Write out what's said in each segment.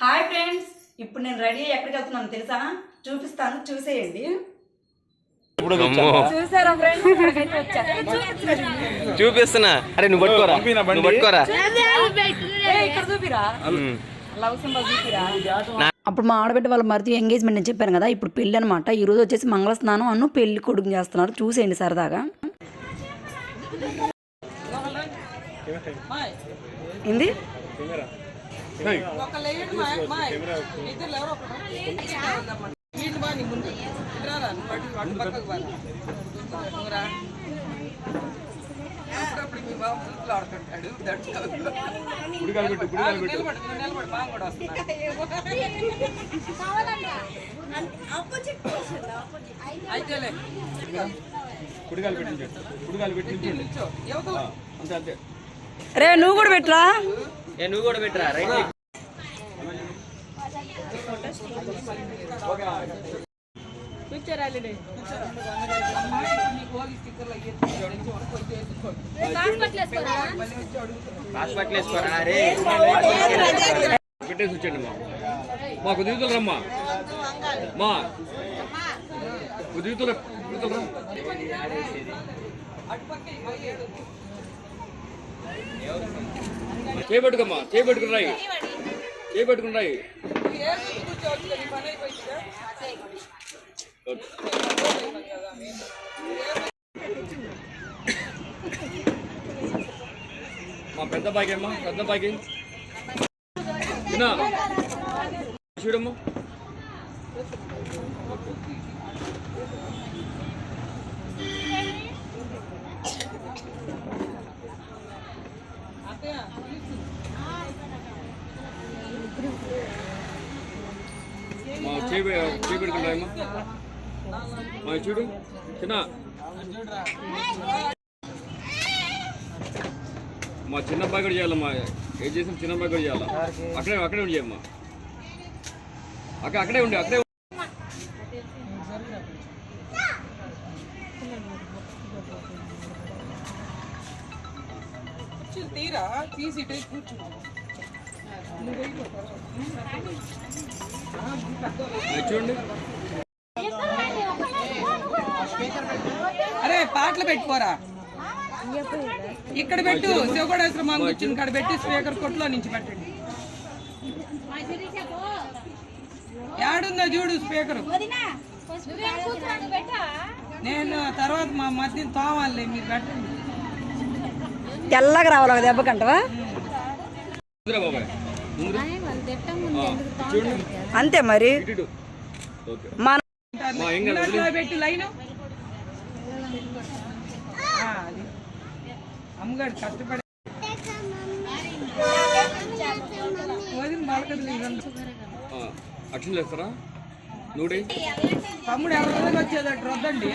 Hi friends ఇప్పుడు నేను ready అయ్యి ఎక్కడికి వెళ్తున్నాను తెలుసా? చూపిస్తాను చూసేయండి. చూసారా ఫ్రెండ్స్? ఇక్కడికైతే వచ్చా? చూపిస్తున్నా. అరే నువ్వు పట్టుకోరా. పంపినా బండి? నువ్వు పట్టుకోరా. ఏయ్, ఇక్కడ చూపిరా? ఉమ్. Love symbol చూపిరా? అప్పుడు మా ఆడబిడ్డ వాళ్ళ మరిది ఎంగేజ్మెంట్ అని చెప్పాను కదా ఇప్పుడు పెళ్ళి అనమాట ఈ రోజు వచ్చేసి మంగళ స్నానం అన్ను పెళ్ళి కొడుకు చేస్తున్నారు. చూసేయండి సరదాగా. ఏంది? పెట్టు గుడికాలు పెట్టించండి అంతే అంతే. రే నువ్వు కూడా పెట్టరా? ఏ నువ్వు కూడా పెట్టరా? రైట్ అరే పెట్టేసి వచ్చండి మా మా కుదిరితులు రమ్మా మా కుదిరితులు. చేపెట్టుకోమ్మా చేపెట్టుకుని రాయి చేపెట్టుకుని రాయి. మా పెద్ద బాకి అమ్మా పెద్ద బాకి చూడమ్మా. మా మా చూడు చిన్న మా చిన్న అబ్బాయి కూడా చేయాలమ్మా ఏం చేసిన చిన్న అబ్బాయి కూడా చేయాలా. అక్కడే అక్కడే ఉండి చేయమ్మా. అక్కడ అక్కడే ఉండి అక్కడే. తీరా తీసి ఇటు కూర్చో. అది చూడండి అరే పాటలు పెట్టుకోరా ఇక్కడ పెట్టు శివగోడేశ్వరం కూర్చుని ఇక్కడ పెట్టి స్పీకర్ కొట్లో నుంచి పెట్టండి. యాడుందో చూడు స్పీకర్. నేను తర్వాత మా మధ్య తోవాలి మీరు పెట్టండి. తెల్లగా రావాలి ఒక దెబ్బకంటవా అంతే మరి. మన పెట్టు లైన్. అది. అమ్మగారు కష్టపడి వదిన అక్షింతలు వేస్తారా నూడి? తమ్ముడు ఎవరి రోజులు వచ్చేదట్టు రొద్దండి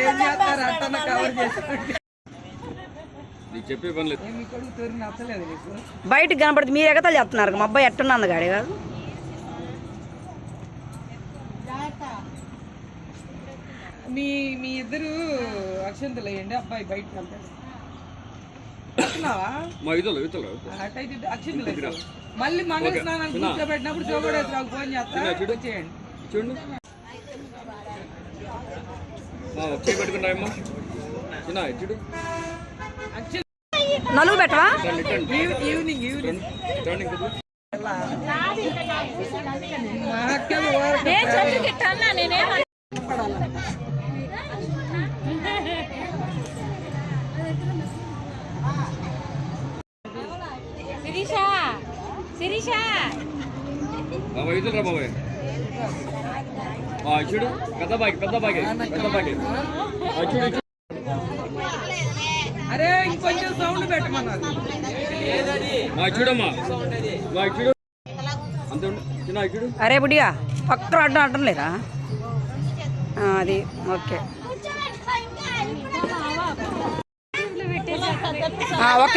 ఏం చేస్తారు? అట్టన్న కవర్ చేసుకోండి చెప్పే పని లేదు. బయటకు కనపడితే మీరు ఎగతాలు చెప్తున్నారు మా అబ్బాయి ఎట్టున్నది గాడి కాదు? మీ మీ ఇద్దరు అక్షంతలు వేయండి అబ్బాయి బయటకు వెళ్తాడు. అక్షంతలు. మళ్ళీ మంగళ స్నానానికి కూర్చోబెట్టినప్పుడు చోగడేశ్వరావు ఫోన్ చేస్తా. చూడు. వచ్చేయండి. చూడండి చిన్న చూడు. నలుగు పెట్టవా. Evening evening. బాబాయ్ ఇతలు రా బాబాయ్. చూడు పెద్ద బాకి పెద్ద బాకి పెద్ద బాకి. ఆ, చూడు. అరే ఇంకొంచెం సౌండ్ పెట్టమన్నారు. మా చూడమ్మా. మా చూడు. చూడు. అరే బుడిగా పక్కన అడ్డం అడ్డం లేదా? ఆ, అది ఓకే. ఆ, ఒక్క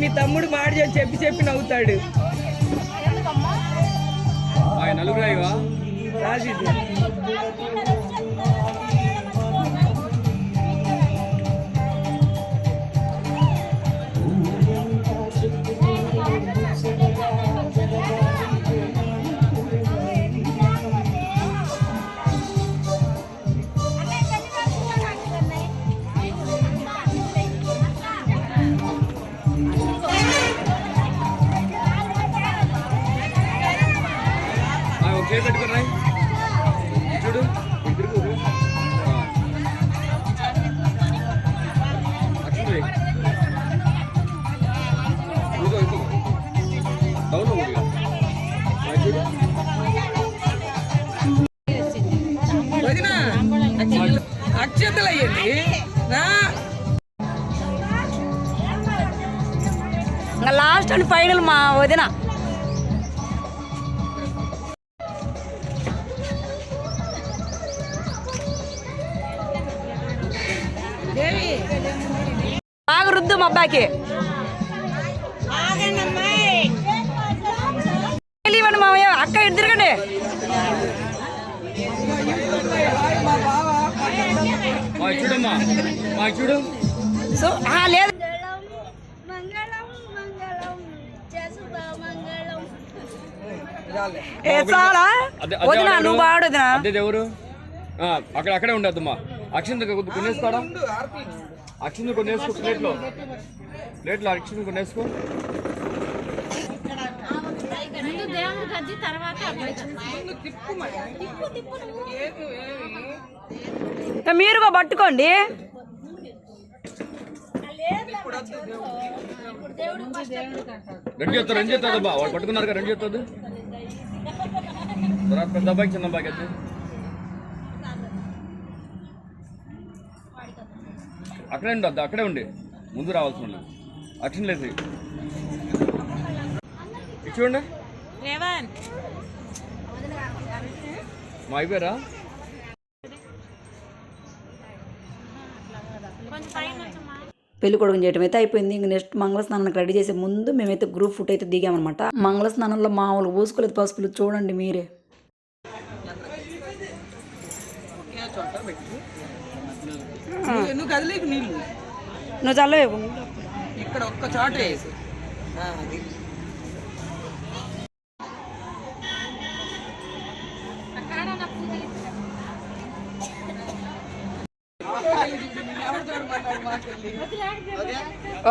మీ తమ్ముడు మాట చెప్పి చెప్పి నవ్వుతాడు. నలుగురు అయ్యవా అండ్ ఫైనల్ మా వదిన. బాగా రుద్దు మా అబ్బాయికి. ఇవ్వండి మామయ్య అక్క మా చూడమ్మా చూడు. సో లేదు. ఏ చాలా? వదినా. నువ్వు ఎవరు ఆ, అక్కడ అక్కడే ఉండద్దమ్మా అక్షింత కొనేసుకోడా ఆర్పి. అక్షింత కొనేసుకో ప్లేట్లో. ప్లేట్లో అక్షింత కొనేసుకో. ముందు దేవుడి గద్ది తర్వాత ముందు తిప్పు మరి. పట్టుకోండి. రెండు చేస్తారు రెండు చేస్తుంది అబ్బా వాళ్ళు పట్టుకున్నారు కదా రెండు చేస్తుంది పెద్ద చిన్న వచ్చి అక్కడే ఉండద్దు అక్కడే ఉండి. ముందు రావాల్సి ఉండదు అక్షన్ లేదు. చూడండి. మా అయిపోయారా? పెళ్ళి కొడుకుని చేయటం అయితే అయిపోయింది. ఇంక నెక్స్ట్ మంగళ స్నానానికి రెడీ చేసే ముందు మేమైతే గ్రూప్ ఫుట్ అయితే దిగామన్నమాట. మంగళ స్నానంలో మామూలు పూసుకోలేదు పసుపులు చూడండి మీరే ఏ చోట పెట్టు. నువ్వు- నువ్వు కదిలేకు నీళ్ళు. నువ్వు చల్లవే ఇక్కడ ఒక్క చోట వేసి అది.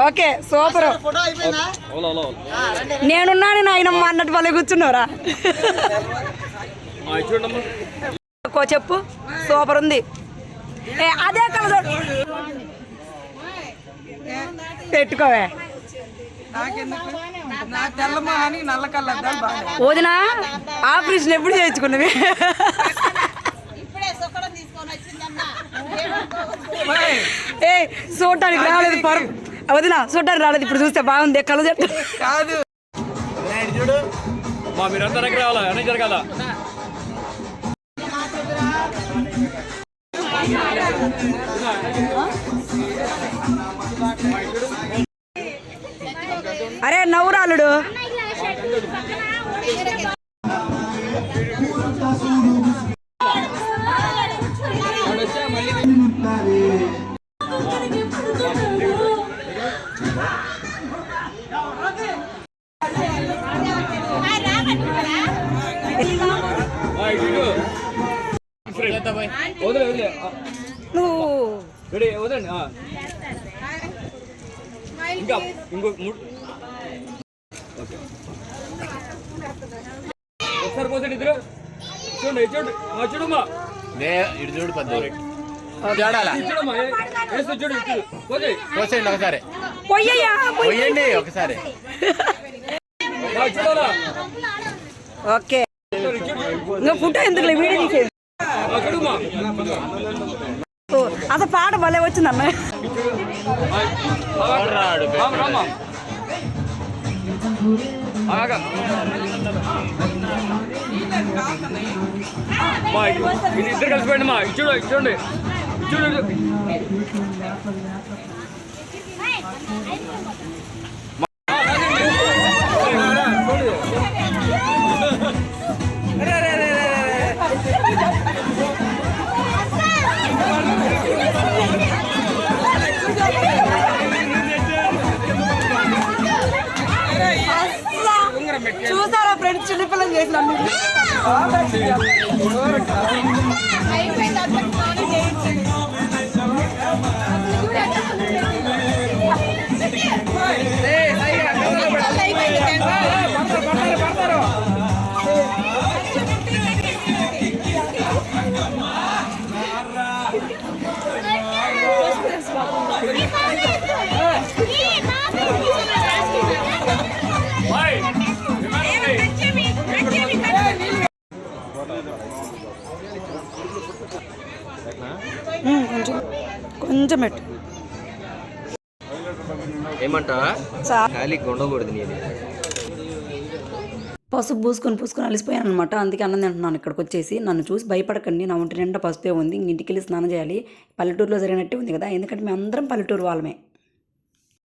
Okay super. నేనున్నాను నాయనమ్మ అన్నట్టు వాళ్ళే కూర్చున్నారా చెప్పు. సూపర్ ఉంది. ఏ అదే కలర్ పెట్టుకోవే. వదిన ఆపరేషన్ ఎప్పుడు చేయించుకున్నవి? ఏ చూడటానికి రాలేదు పర్ వదిన చూడటానికి రాలేదు. ఇప్పుడు చూస్తే బాగుంది. కళ్ళు చెట్టు కాదు. మా మీరంతా దగ్గర రావాలా? అన్నీ జరగాల? అరే నవరాలుడు వదిలే వదిలే ఆ, నువ్వు రెడీ వదండి ఆ. ఇంకా ఇంకో మూడు ఓకే ఒకసారి పోసండి ఇద్దరు చూడండి ఇది చూడండి ఆ, చూడమ్మా ఇటు చూడు పెద్ద ఇది చూడమ్మా ఏ- వేసి చూడు ఇటు చూడు. పోతే కోసేయండి ఒకసారి పొయ్యయ్యా పొయ్యి పోయండి ఒకసారి ఆ, చూడాలా ఓకే చూడు, ఇటు చూడు. ఇంకా ఫోటో ఎందుకు వీడియో తీసేది ఆ, చూడమ్మా ఓ, అసలు పాట భలే ఇది ఇది ఇద్దరు కలిసిపోయండి మా ఇది చూడు ఇది ஆமாம் కొంచెం కొంచెం పెట్టు. ఏమంటావా? ఉండకూడదు పసుపు పూసుకొని పూసుకొని అలిసిపోయాను అనమాట అందుకే అన్నం తింటున్నాను ఇక్కడికి వచ్చేసి. నన్ను చూసి భయపడకండి. నా ఒంటి నిండా పసుపే ఉంది. ఇంటికి వెళ్ళి స్నానం చేయాలి. పల్లెటూరులో జరిగినట్టే ఉంది కదా. ఎందుకంటే మేము అందరం పల్లెటూరు వాళ్ళమే.